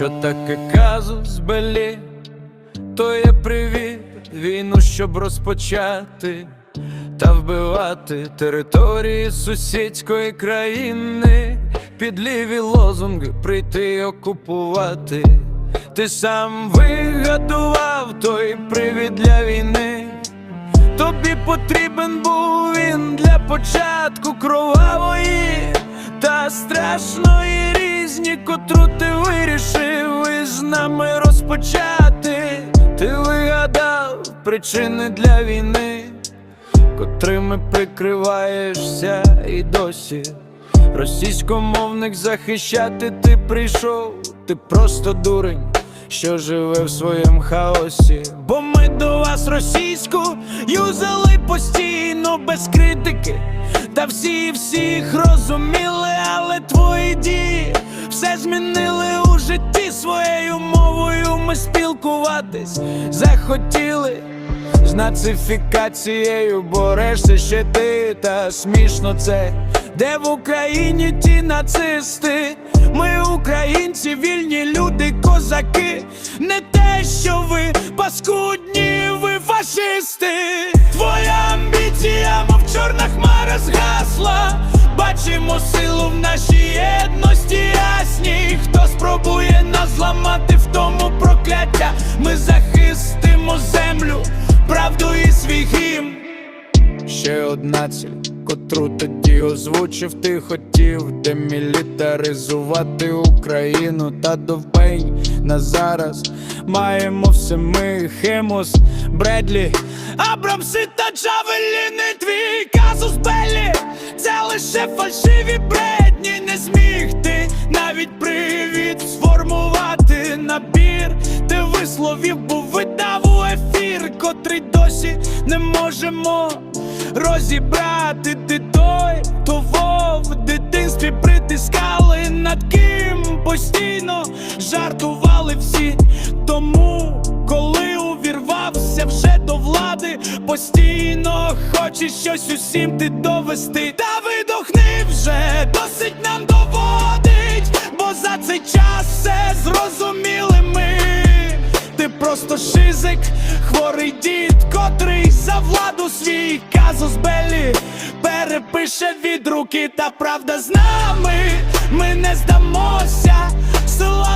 Що таке казус белі, то є привіт, війну, щоб розпочати та вбивати території сусідської країни, під ліві лозунги прийти окупувати. Ти сам вигадував той привід для війни. Тобі потрібен був він для початку кровавої та страшної різні, котру ти вирішив із нами розпочати. Ти вигадав причини для війни, котрими прикриваєшся і досі. Російськомовних захищати ти прийшов, ти просто дурень, що живе в своєму хаосі. Бо ми до вас російську юзали постійно без критики. Та всі всіх розуміли, але твої дії спілкуватись захотіли. З нацифікацією борешся ще ти, та смішно це, де в Україні ті нацисти, ми українці, вільні люди, козаки, не те, що ви паскудні, ви фашисти. Твоя амбіція, мов чорна хмара згасла. Бачимо силу в нашій єдності ясній. Хто спробує нас зламати в тому ми захистимо землю, правду і свій гімн. Ще одна ціль, котру тоді озвучив, ти хотів демілітаризувати Україну. Та довбень на зараз. Маємо все ми Хемус, Бредлі, Абрамси та Джавеліни, твій казус Беллі Це лише фальшиві бредні, не зміг ти навіть привід ти висловів, був видав у ефір, котрий досі не можемо розібрати ти той, того в дитинстві притискали, над ким постійно жартували всі. Тому, коли увірвався вже до влади, постійно хочеш щось усім ти довести. Та видохни вже, досить нам доводить, бо за цей час все. Ти просто шизик, хворий дід, котрий за владу свій казус белі перепише від руки, та правда з нами, ми не здамося, сила